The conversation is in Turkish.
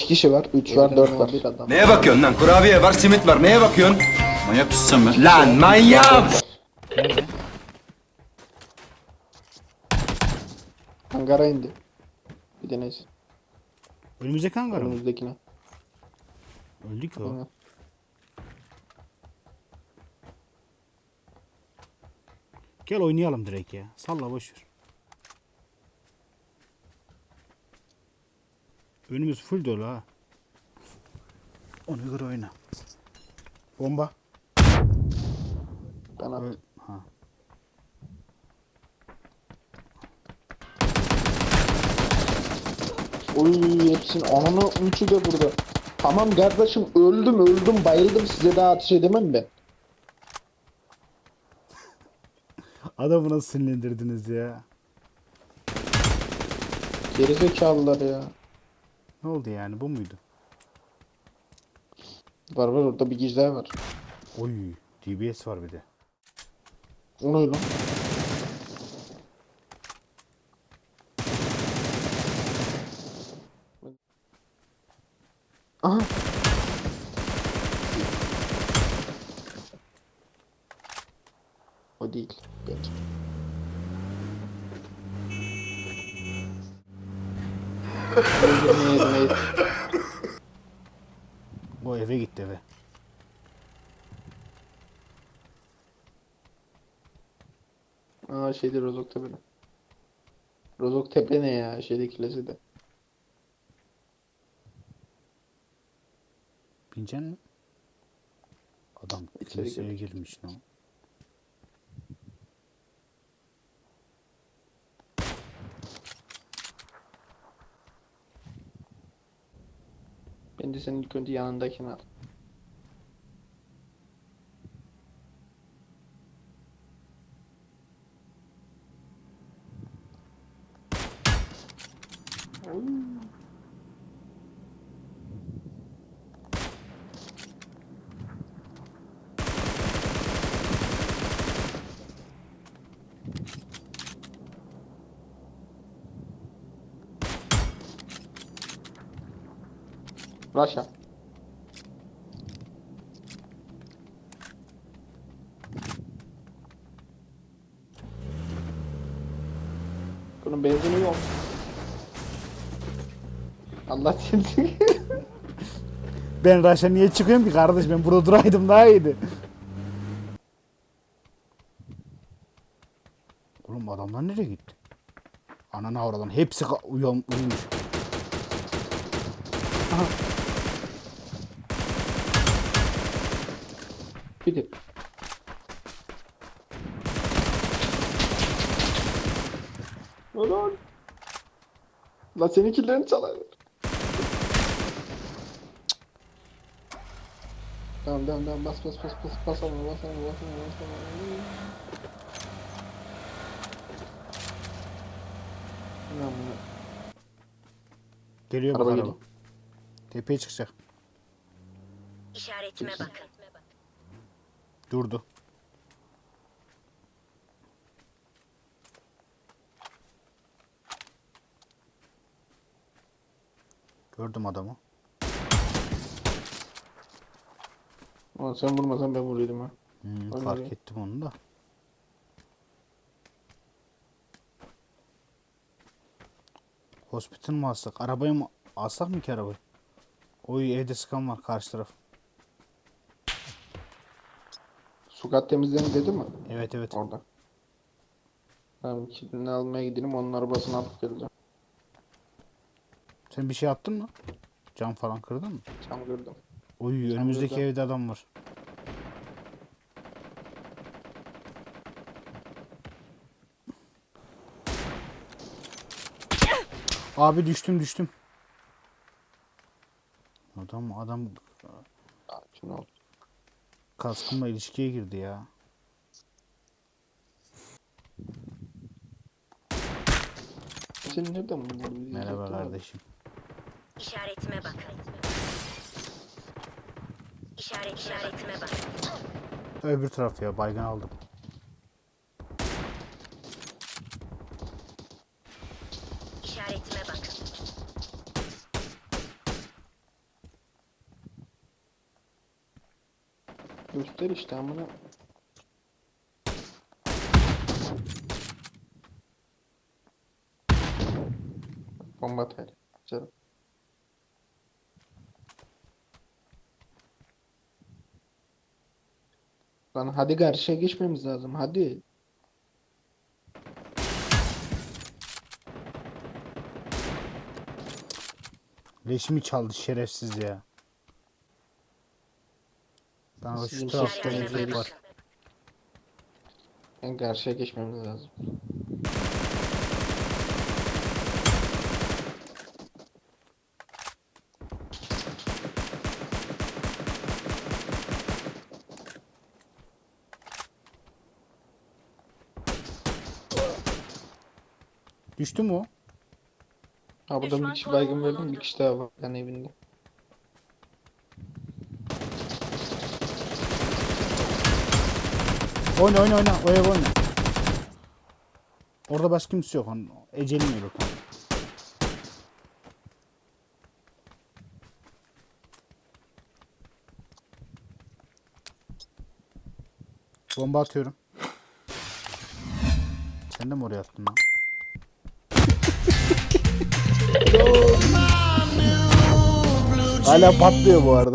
İki kişi var. Üç var, dört var. Bir adam. Neye bakıyorsun lan? Kurabiye var, simit var. Neye bakıyorsun? Manyak mısın sen be? Lan manyak! Hangara indi. Bir de neyse. Önümüzdeki hangar mı? Önümüzdekine. Öldü ki o. Hı. Gel oynayalım direkt ya. Salla boş Önümüz full dolu ha. Ona göre oyna. Bomba. Ben attım. Ha. Oy hepsinin ananı üçü de burada. Tamam kardeşim öldüm öldüm bayıldım size daha ateş edemem ben. Adamı nasıl sinirlendirdiniz ya? Gerizekalılar ya. Ne oldu yani bu muydu? Var var orada bir gizler var. Oy DBS var bir de. O ne lan? Aha. O eve gitti eve. Aa şeyde Rozok Tepe'de. Rozok Tepe ne ya? Şeyde kilesi de. Binecek mi? Adam İçeri kiliseye girmiş lan. Ben de senin ilk önce yanındakini al. Russia. Bunun benzini yok. Allah seni. Ben Raş'a niye çıkıyorum ki kardeş? Ben burada duraydım daha iyiydi. Oğlum adamlar nereye gitti? Ananı avradan hepsi uyan uyumuş. Bir de. Ulan. La senin killerini çalar. Tamam tamam tamam bas bas bas bas bas ama bas ama bas ama bas ama. Ulan bunu. Geliyor Araba bu araba. geliyor. Tepeye çıkacak. İşaretime bakın. Durdu. Gördüm adamı. Ulan sen vurmasan ben vuruyordum ha. Hmm, fark ettim onu da. Hospital mı alsak? Arabayı mı alsak mı ki arabayı? Oy evde sıkan var karşı taraf. Sukat temizlerini dedi mi? Evet evet. Orada. Tamam kilidini almaya gidelim onun arabasını alıp geleceğim. Sen bir şey attın mı? Cam falan kırdın mı? Cam kırdım. Oy önümüzdeki kırdım. evde adam var. Abi düştüm düştüm. Adam adam Sakin ol. Kaskımla ilişkiye girdi ya. Sen nereden buldun? Merhaba kardeşim. İşaretime bakın. İşaret işaretime bakın. Öbür taraf ya baygın aldım. İşaretime bakın. Göster işte amına. Bomba atar. Canım. Lan hadi karşıya geçmemiz lazım hadi. Leşimi çaldı şerefsiz ya. Daha şu Sizin tarafta müzik var. Yani karşıya geçmemiz lazım. Düştü mü o? Ha burada bir kişi baygın verdim bir kişi daha var yani evinde. Oyna oyna oyna. O ev oyna. Orada başka kimse yok. Onun Ecelim yok. Bomba atıyorum. Sen de mi oraya attın lan? Hala patlıyor bu arada.